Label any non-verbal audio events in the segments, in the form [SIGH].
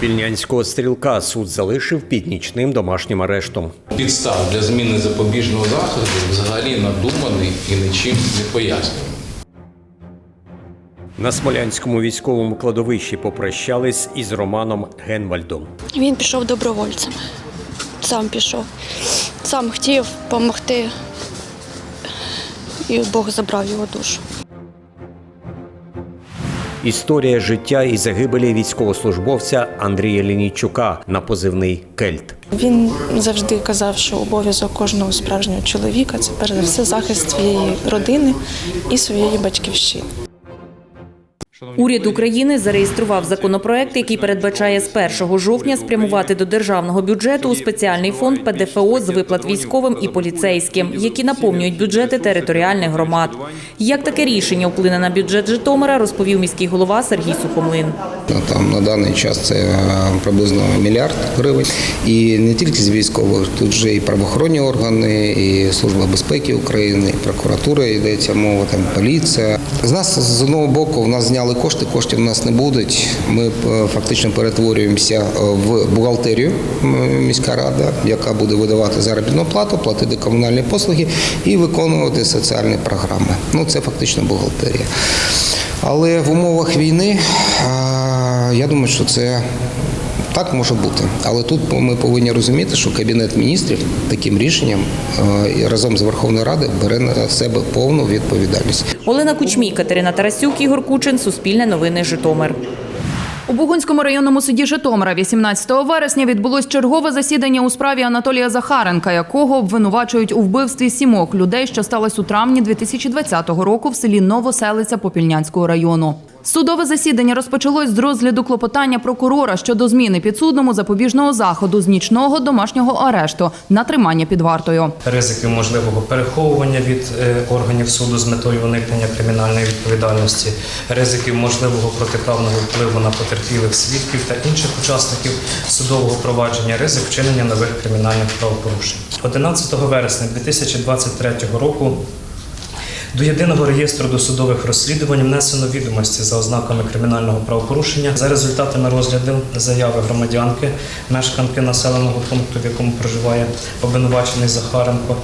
Попільнянського стрілка суд залишив під нічним домашнім арештом. Підстав для зміни запобіжного заходу взагалі надуманий і нічим не пояснюваний. На Смолянському військовому кладовищі попрощались із Романом Генвальдом. Він пішов добровольцем. Сам пішов. Сам хотів допомогти. І Бог забрав його душу. Історія життя і загибелі військовослужбовця Андрія Лінійчука на позивний Кельт. Він завжди казав, що обов'язок кожного справжнього чоловіка це перш за все захист своєї родини і своєї батьківщини. Уряд України зареєстрував законопроект, який передбачає з 1 жовтня спрямувати до державного бюджету у спеціальний фонд ПДФО з виплат військовим і поліцейським, які наповнюють бюджети територіальних громад. Як таке рішення вплине на бюджет Житомира, розповів міський голова Сергій Сухомлин. Там на даний час це е, приблизно мільярд гривень. І не тільки з військових, тут же і правоохоронні органи, і Служба безпеки України, і прокуратура йдеться мова, там поліція. З нас з одного боку в нас зняли кошти, коштів у нас не будуть. Ми е, фактично перетворюємося е, в бухгалтерію міська рада, яка буде видавати заробітну плату, платити комунальні послуги і виконувати соціальні програми. Ну це фактично бухгалтерія. Але в умовах війни я думаю, що це так може бути. Але тут ми повинні розуміти, що Кабінет міністрів таким рішенням е, разом з Верховною Радою бере на себе повну відповідальність. Олена Кучмій, Катерина Тарасюк, Ігор Кучин, Суспільне новини Житомир. У Бугунському районному суді Житомира 18 вересня відбулось чергове засідання у справі Анатолія Захаренка, якого обвинувачують у вбивстві сімох людей, що сталося у травні 2020 року в селі Новоселиця Попільнянського району. Судове засідання розпочалось з розгляду клопотання прокурора щодо зміни підсудному запобіжного заходу з нічного домашнього арешту на тримання під вартою. ризиків можливого переховування від е, органів суду з метою уникнення кримінальної відповідальності, ризиків можливого протиправного впливу на потерпілих свідків та інших учасників судового провадження, ризик вчинення нових кримінальних правопорушень. 11 вересня 2023 року до єдиного реєстру досудових розслідувань внесено відомості за ознаками кримінального правопорушення за результатами розгляду заяви громадянки, мешканки населеного пункту, в якому проживає обвинувачений Захаренко,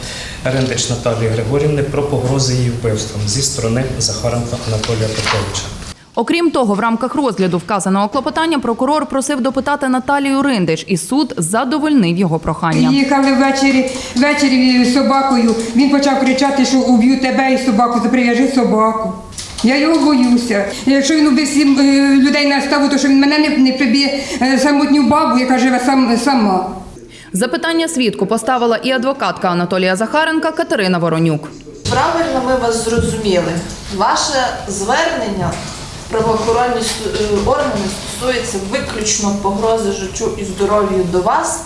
Рендич Наталії Григорівни про погрози її вбивством зі сторони Захаренка Анатолія Петровича. Окрім того, в рамках розгляду вказаного клопотання прокурор просив допитати Наталію Риндич, і суд задовольнив його прохання. Їхали ввечері, ввечері з собакою. Він почав кричати, що уб'ю тебе і собаку, заприв'яжи собаку. Я його боюся. Якщо він убив сім е, людей на ставу, то що він мене не, не приб'є е, самотню бабу, яка живе сам, сама. Запитання свідку поставила і адвокатка Анатолія Захаренка Катерина Воронюк. Правильно ми вас зрозуміли. Ваше звернення правоохоронні е, органи стосується виключно погрози життю і здоров'ю до вас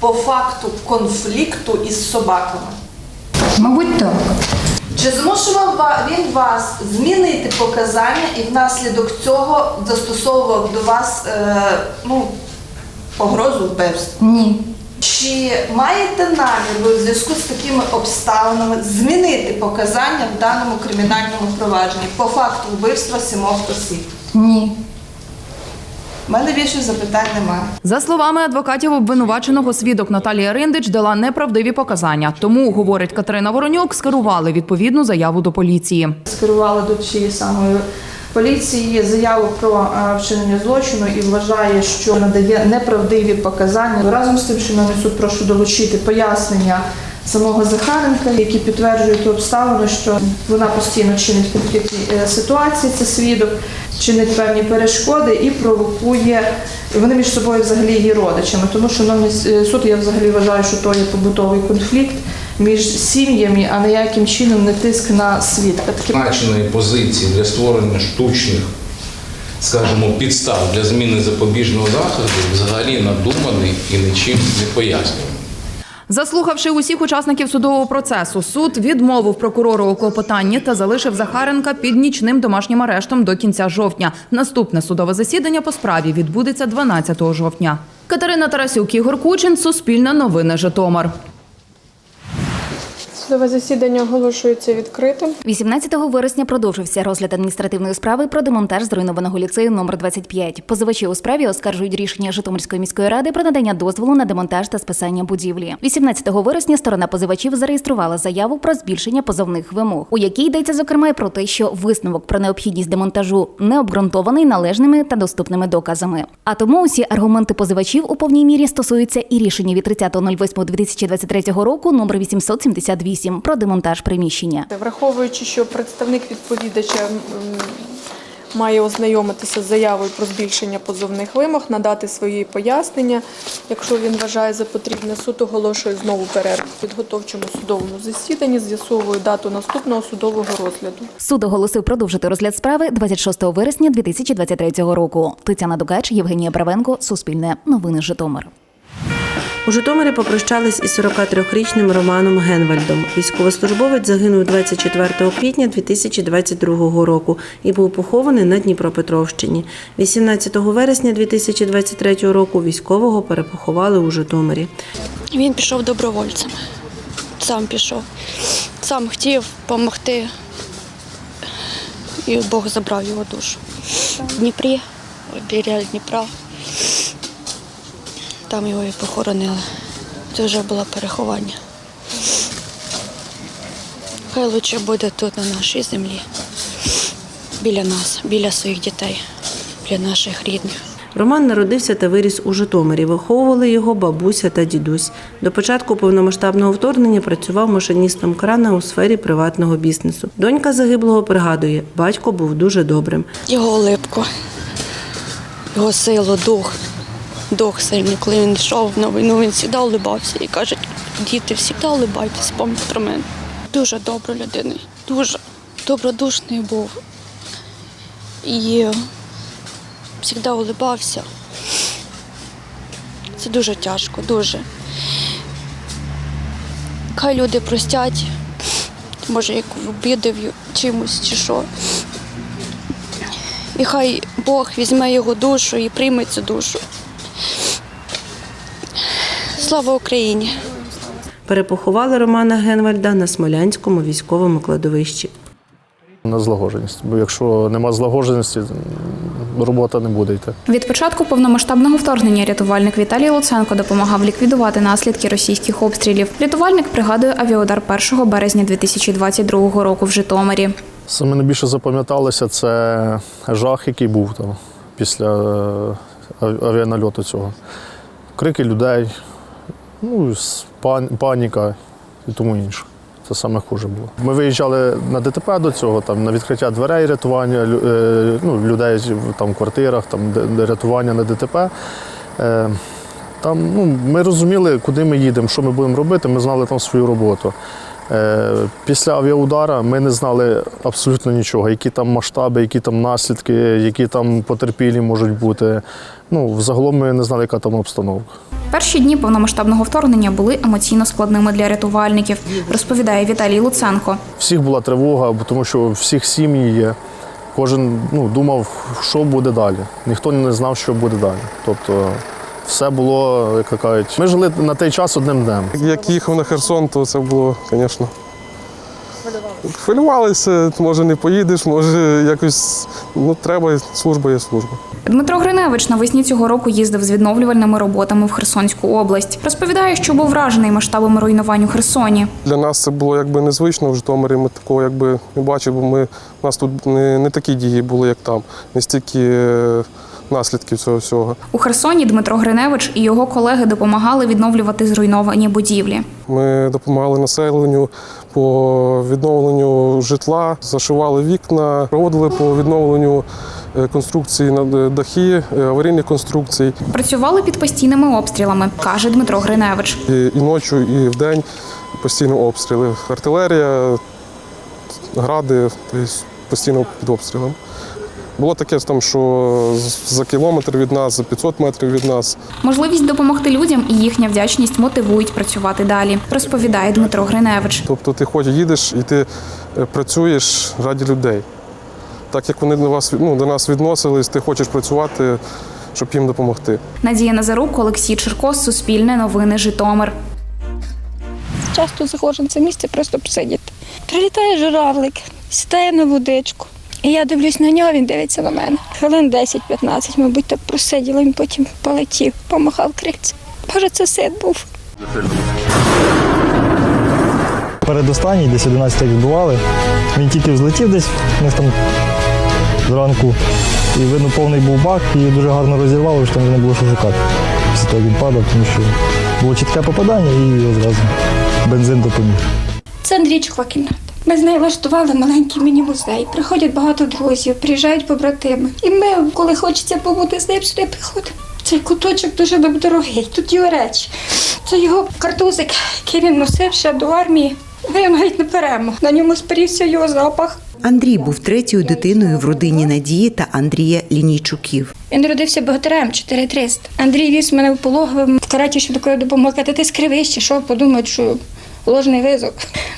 по факту конфлікту із собаками. Мабуть, так. Чи змушував він вас змінити показання і внаслідок цього застосовував до вас е, ну, погрозу вбивства? Ні. Чи маєте намір ви в зв'язку з такими обставинами змінити показання в даному кримінальному провадженні по факту вбивства сімох осіб? Ні. У мене більше запитань немає. За словами адвокатів обвинуваченого, свідок Наталія Риндич дала неправдиві показання. Тому, говорить Катерина Воронюк, скерували відповідну заяву до поліції. Скерували до цієї самої поліції заяву про е, вчинення злочину і вважає, що надає неправдиві показання. Разом з тим, що суд прошу долучити пояснення самого Захаренка, які підтверджують ту обставину, що вона постійно чинить конфліктні е, ситуації, це свідок, чинить певні перешкоди і провокує. Вони між собою взагалі є родичами, тому шановний е, суд, я взагалі вважаю, що то є побутовий конфлікт між сім'ями, а ніяким чином не тиск на свідка. Значеної позиції для створення штучних, скажімо, підстав для зміни запобіжного заходу взагалі надуманий і нічим не пояснюваний. Заслухавши усіх учасників судового процесу, суд відмовив прокурору у клопотанні та залишив Захаренка під нічним домашнім арештом до кінця жовтня. Наступне судове засідання по справі відбудеться 12 жовтня. Катерина Тарасюк, Ігор Кучин, Суспільне новини, Житомир. Судове засідання оголошується відкритим. 18 вересня продовжився розгляд адміністративної справи про демонтаж зруйнованого ліцею номер 25. Позивачі у справі оскаржують рішення Житомирської міської ради про надання дозволу на демонтаж та списання будівлі. 18 вересня сторона позивачів зареєструвала заяву про збільшення позовних вимог, у якій йдеться зокрема й про те, що висновок про необхідність демонтажу не обґрунтований належними та доступними доказами. А тому усі аргументи позивачів у повній мірі стосуються і рішення від 30.08.2023 року номер 878 про демонтаж приміщення. Враховуючи, що представник відповідача має ознайомитися з заявою про збільшення позовних вимог, надати свої пояснення. Якщо він вважає за потрібне, суд оголошує знову перерву в підготовчому судовому засіданні, з'ясовує дату наступного судового розгляду. Суд оголосив продовжити розгляд справи 26 вересня 2023 року. Тетяна Дугач, Євгенія Бравенко, Суспільне, Новини Житомир. У Житомирі попрощались із 43-річним Романом Генвальдом. Військовослужбовець загинув 24 квітня 2022 року і був похований на Дніпропетровщині. 18 вересня 2023 року військового перепоховали у Житомирі. Він пішов добровольцем. Сам пішов. Сам хотів допомогти. І Бог забрав його душу. В Дніпрі, біля Дніпра. Там його і похоронили. Це вже було переховання. Хай лучше буде тут, на нашій землі. Біля нас, біля своїх дітей, біля наших рідних. Роман народився та виріс у Житомирі. Виховували його бабуся та дідусь. До початку повномасштабного вторгнення працював машиністом крана у сфері приватного бізнесу. Донька загиблого пригадує, батько був дуже добрим. Його улипку, його силу, дух, дух сильний. Коли він йшов на війну, він завжди улибався і каже, діти, завжди улибайтесь, пам'ятайте про мене. Дуже добра людина, дуже добродушний був. І завжди улибався. Це дуже тяжко, дуже. Хай люди простять, може, як обідав чимось чи що. І хай Бог візьме його душу і прийме цю душу. Слава Україні! Перепоховали Романа Генвальда на Смолянському військовому кладовищі. На злагодженість. Бо якщо нема злагодженості, робота не буде йти. Від початку повномасштабного вторгнення рятувальник Віталій Луценко допомагав ліквідувати наслідки російських обстрілів. Рятувальник пригадує авіаудар 1 березня 2022 року в Житомирі. Саме найбільше запам'яталося це жах, який був там після е, авіанальоту цього. Крики людей, ну, паніка і тому інше. Це саме хуже було. Ми виїжджали на ДТП до цього, там на відкриття дверей рятування е, ну, людей в квартирах, там, рятування на ДТП. Е, Там, ну, ми розуміли, куди ми їдемо, що ми будемо робити, ми знали там свою роботу. Е, Після авіаудара ми не знали абсолютно нічого, які там масштаби, які там наслідки, які там потерпілі можуть бути. Ну, взагалом ми не знали, яка там обстановка. Перші дні повномасштабного вторгнення були емоційно складними для рятувальників, розповідає Віталій Луценко. Всіх була тривога, тому що всіх сім'ї є. Кожен ну, думав, що буде далі. Ніхто не знав, що буде далі. Тобто все було, як кажуть, ми жили на той час одним днем. Як їхав на Херсон, то це було, звісно. Хвилювалися, може не поїдеш, може якось ну треба, служба є служба. Дмитро Гриневич навесні цього року їздив з відновлювальними роботами в Херсонську область. Розповідає, що був вражений масштабами руйнувань у Херсоні. Для нас це було якби незвично в Житомирі. Ми такого якби не бачили, бо ми у нас тут не, не такі дії були, як там, не стільки е, наслідків цього всього. У Херсоні Дмитро Гриневич і його колеги допомагали відновлювати зруйновані будівлі. Ми допомагали населенню по відновленню житла, зашивали вікна, проводили по відновленню е, конструкцій на дахи, е, аварійних конструкцій. Працювали під постійними обстрілами, каже Дмитро Гриневич. І, і ночі, і вдень постійно обстріли. Артилерія, гради тобто постійно під обстрілом. Було таке, там, що за кілометр від нас, за 500 метрів від нас. Можливість допомогти людям і їхня вдячність мотивують працювати далі, розповідає Дмитро Гриневич. Тобто ти хоч їдеш і ти е, працюєш раді людей. Так як вони до вас ну, до нас відносились, ти хочеш працювати, щоб їм допомогти. Надія Назарук, Олексій Черкос, Суспільне новини Житомир. часто заходжу на це місце просто посидіти. Прилітає журавлик, сідає на водичку. І я дивлюсь на нього, він дивиться на мене. Хвилин 10-15, мабуть, так просиділа, він потім полетів, помахав крильцем. Боже, це син був. Передостанній, десь 11 відбували. Він тільки взлетів десь, ми там зранку. І видно, повний був бак, і дуже гарно розірвало, що там вже не було що шукати. Після того він падав, тому що було чітке попадання і його зразу бензин допоміг. Це Андрійчикова кімната. Ми з нею влаштували маленький міні-музей. Приходять багато друзів, приїжджають побратими. І ми, коли хочеться побути з ним, сюди приходимо. Цей куточок дуже дорогий. Тут його речі. Це його картузик, який він носив ще до армії. Його навіть не беремо. На ньому спорівся його запах. Андрій був третьою дитиною в родині Надії та Андрія Лінійчуків. Він народився богатирем 4300. Андрій віз мене в пологовим в кареті швидкої допомоги. Каже, ти скривище, що подумають, що ложний визок.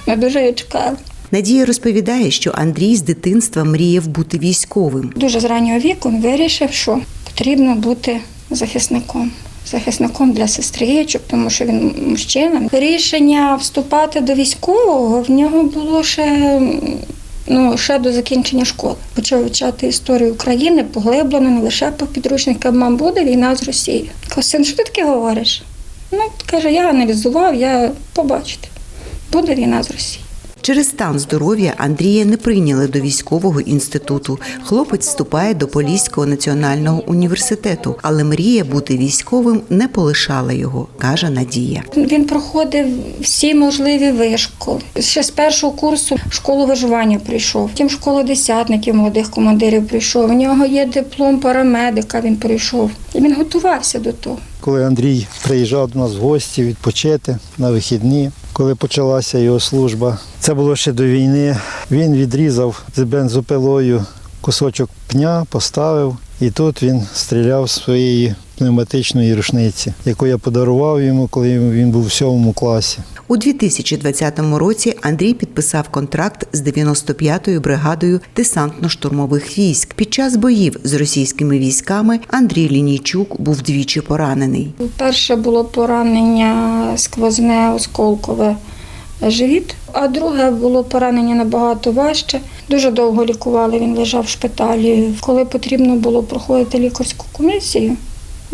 Ми дуже його чекали. Надія розповідає, що Андрій з дитинства мріяв бути військовим. Дуже з раннього віку він вирішив, що потрібно бути захисником. Захисником для сестричок, тому що він мужчина. Рішення вступати до військового в нього було ще, ну, ще до закінчення школи. Почав вивчати історію України поглиблено, не лише по підручникам, мам, буде війна з Росією. Кажу, син, що ти таке говориш? Ну, каже, я аналізував, я побачите, буде війна з Росією. Через стан здоров'я Андрія не прийняли до військового інституту. Хлопець вступає до Поліського національного університету, але мрія бути військовим не полишала його, каже Надія. Він проходив всі можливі вишколи. Ще з першого курсу школу виживання прийшов. Потім школу десятників молодих командирів прийшов. У нього є диплом парамедика. Він прийшов. І він готувався до того. Коли Андрій приїжджав до нас в гості відпочити на вихідні, коли почалася його служба, це було ще до війни. Він відрізав з бензопилою кусочок пня, поставив, і тут він стріляв своєї пневматичної рушниці, яку я подарував йому, коли він був в сьомому класі. У 2020 році Андрій підписав контракт з 95-ю бригадою десантно-штурмових військ. Під час боїв з російськими військами Андрій Лінійчук був двічі поранений. Перше було поранення сквозне осколкове живіт, а друге було поранення набагато важче. Дуже довго лікували. Він лежав в шпиталі. Коли потрібно було проходити лікарську комісію,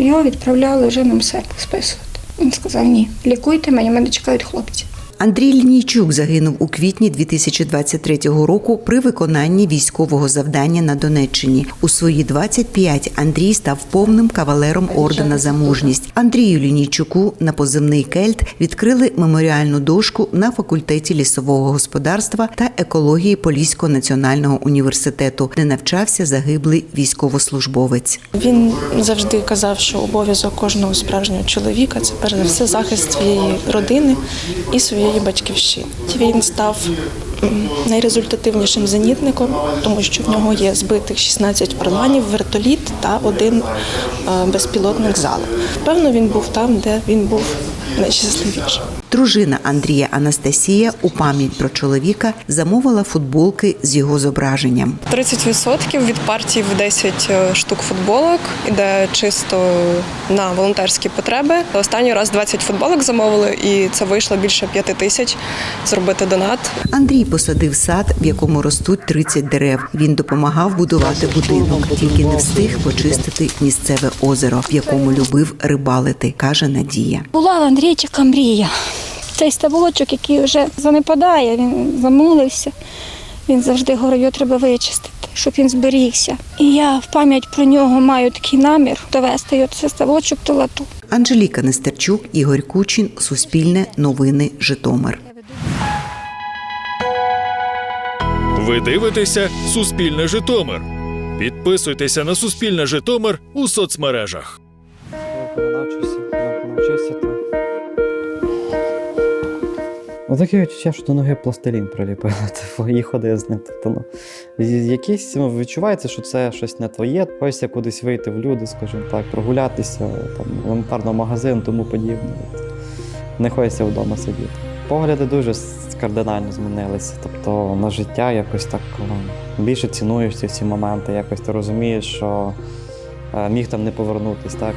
його відправляли вже на МСЕК списувати. Він сказав: ні, лікуйте мене, мене чекають хлопці. Андрій Лінійчук загинув у квітні 2023 року при виконанні військового завдання на Донеччині. У свої 25 Андрій став повним кавалером ордена за мужність. Андрію Лінійчуку на позивний кельт відкрили меморіальну дошку на факультеті лісового господарства та екології Поліського національного університету, де навчався загиблий військовослужбовець. Він завжди казав, що обов'язок кожного справжнього чоловіка це перш за все захист своєї родини і своєї батьківщини. Він став найрезультативнішим зенітником, тому що в нього є збитих 16 орланів, вертоліт та один е, безпілотник зал. Певно, він був там, де він був найщасливішим. Дружина Андрія Анастасія у пам'ять про чоловіка замовила футболки з його зображенням. 30% від партії в 10 штук футболок іде чисто на волонтерські потреби. Останній раз 20 футболок замовили, і це вийшло більше 5 тисяч зробити донат. Андрій посадив сад, в якому ростуть 30 дерев. Він допомагав будувати будинок, тільки не встиг почистити місцеве озеро, в якому любив рибалити, каже Надія. Була в Андрійчика мрія. Цей ставочок, який вже занепадає, він замулився. Він завжди говорив, його треба вичистити, щоб він зберігся. І я в пам'ять про нього маю такий намір довести його цей ставочок до лату. Анжеліка Нестерчук, Ігор Кучин, Суспільне, Новини, Житомир. Ви дивитеся Суспільне Житомир. Підписуйтеся на Суспільне Житомир у соцмережах. Ну, таке відчуття, що до ноги пластилін приліпили, [LAUGHS] типу, і ходив з ним. Тобто, ну, з- ну, відчувається, що це щось не твоє. Хочеться кудись вийти в люди, скажімо так, прогулятися, там, елементарно магазин, тому подібне. Не хочеться вдома сидіти. Погляди дуже кардинально змінилися. Тобто на життя якось так ну, більше цінуєш ці моменти, якось ти розумієш, що е, міг там не повернутись, так?